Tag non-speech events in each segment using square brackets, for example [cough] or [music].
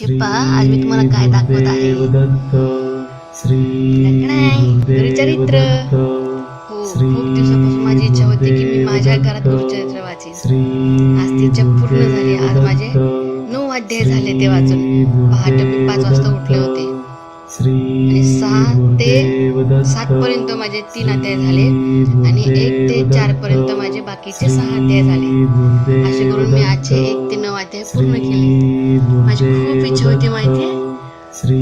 हे पहा आज मी तुम्हाला काय दाखवत आहे. गुरुचरित्र हो खूप दिवसापासून माझी इच्छा होती की मी माझ्या घरात गुरुचरित्र वाचेन. आज ती इच्छा पूर्ण झाली आज माझे नऊ अध्याय झाले ते वाचून. पहाटे मी पाच वाजता उठले होते. आणि सहा ते सात पर्यंत माझे तीन अध्याय झाले आणि एक ते चार पर्यंत माझे बाकीचे सहा अध्याय झाले. असे करून मी आजचे एक ते नऊ अध्याय पूर्ण केले. माझी खूप इच्छा होती माहितीये?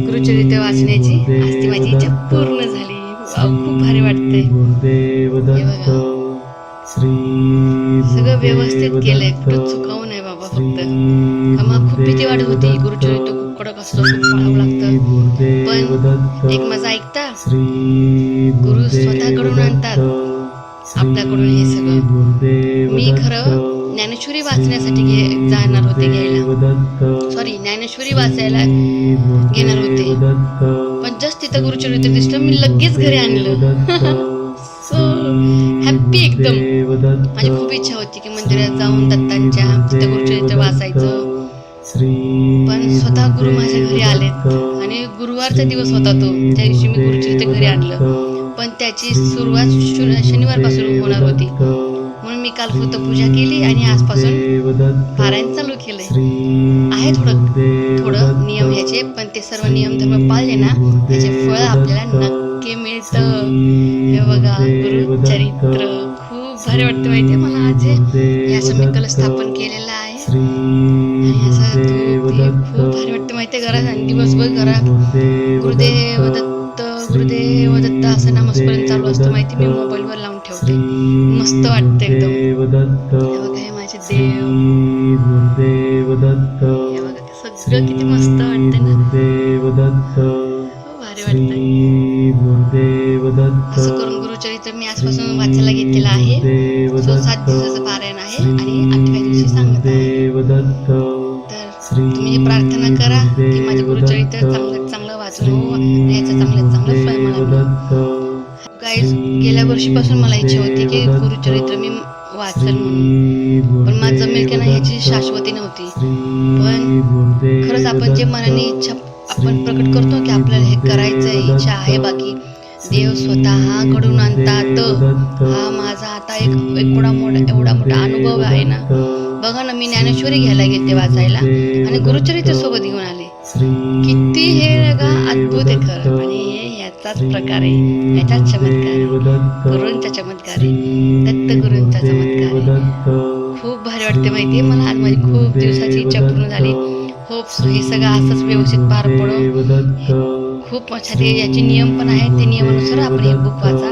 गुरुचरित्र वाचण्याची. आज ती माझी इच्छा पूर्ण झाली. खूप भारी वाटतंय. बघा. सगळं व्यवस्थित केलंय. कुठं चुकावू नये बाबा फक्त. आम्हाला खूप भीती वाटत होती. गुरुचरित्र खूप कडक असतं खूप पाळावं लागतं. पण एक माझा ऐकता. गुरु स्वतःकडून आणतात. आपल्याकडून हे सगळं. मी खरं ज्ञानेश्वरी वाचण्यासाठी घे जाणार होते घ्यायला. सॉरी ज्ञानेश्वरी वाचायला घेणार होते. पण जस्ट तिथं गुरुचरित्र दिसलं मी लगेच घरी आणलं. [laughs] सो हॅप्पी एकदम. माझी खूप इच्छा होती की मंदिरात जाऊन दत्तांच्या तिथं गुरुचरित्र वाचायचं. पण स्वतः गुरु माझ्या घरी आलेत. आणि गुरुवारचा दिवस होता तो त्या दिवशी मी गुरुचरित्र घरी आणलं. पण त्याची सुरुवात शनिवारपासून होणार होती. म्हणून मी काल फक्त पूजा केली आणि आजपासून पारायण चालू केलंय. आहे थोडं थोडं नियम ह्याचे पण ते सर्व नियम धर्म पाळले ना त्याचे फळ आपल्याला नक्की मिळतं. हे बघा गुरुचरित्र खूप भारी वाटतं माहितीये मला आज. हे असं मी कलश स्थापन केलेलं आहे. आणि असं खूप भारी वाटतं माहितीये घरात आणि दिवसभर घरात गुरुदेव दत्त गुरुदेव दत्त असं नामस्मरण चालू असतं माहिती मी मोबाईलवर लावून ठेवते. मस्त वाटतं एकदम. हे बघा हे माझे देव. हे बघा सगळं किती मस्त वाटतंय ना. खूप भारी वाटतंय. असं करून गुरुचरित्र मी आजपासून वाचायला घेतलेलं आहे. सो सात दिवसाचं पारायण आहे आणि आठव्या दिवशी सांगत आहे. तर तुम्ही प्रार्थना करा की माझे गुरुचरित्र चांगलं वाचलो. हो आणि याचं चांगलं चांगलं फळ मला गाईज गेल्या वर्षीपासून मला इच्छा होती की गुरुचरित्र मी वाचल म्हणून. पण माझं जमेल की नाही याची शाश्वती नव्हती. पण खरंच आपण जे मनाने इच्छा आपण प्रकट करतो की आपल्याला हे करायचं इच्छा आहे बाकी. देव स्वतः घडून आणतात. हा माझा आता एक एवढा मोठा एवढा मोठा अनुभव आहे ना. बघा ना मी ज्ञानेश्वरी घ्यायला गेले वाचायला. आणि गुरुचरित्र सोबत घेऊन आले. किती हे आहे खरं आणि हे याचाच प्रकार आहे याचाच चमत्कार. आहे गुरूंचा चमत्कार. आहे दत्त गुरूंचा चमत्कार. आहे खूप भारी वाटते माहितीये मला आज माझी खूप दिवसाची इच्छा पूर्ण झाली. होप हे सगळं असंच व्यवस्थित पार पडो खूप छाती याचे नियम पण आहेत ते नियमानुसार आपण हे बुक वाचा.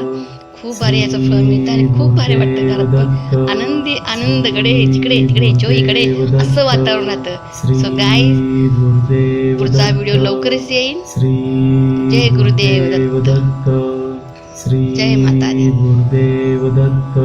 खूप भारी याचं फळ मिळतं आणि खूप भारी वाटतं घरात पण. आनंदी आनंदकडे जिकडे तिकडे चो इकडे असं वातावरण राहतं. सो गाय पुढचा व्हिडिओ लवकरच येईल जय गुरुदेव दत्त. जय माता दी. गुरुदेव दत्त.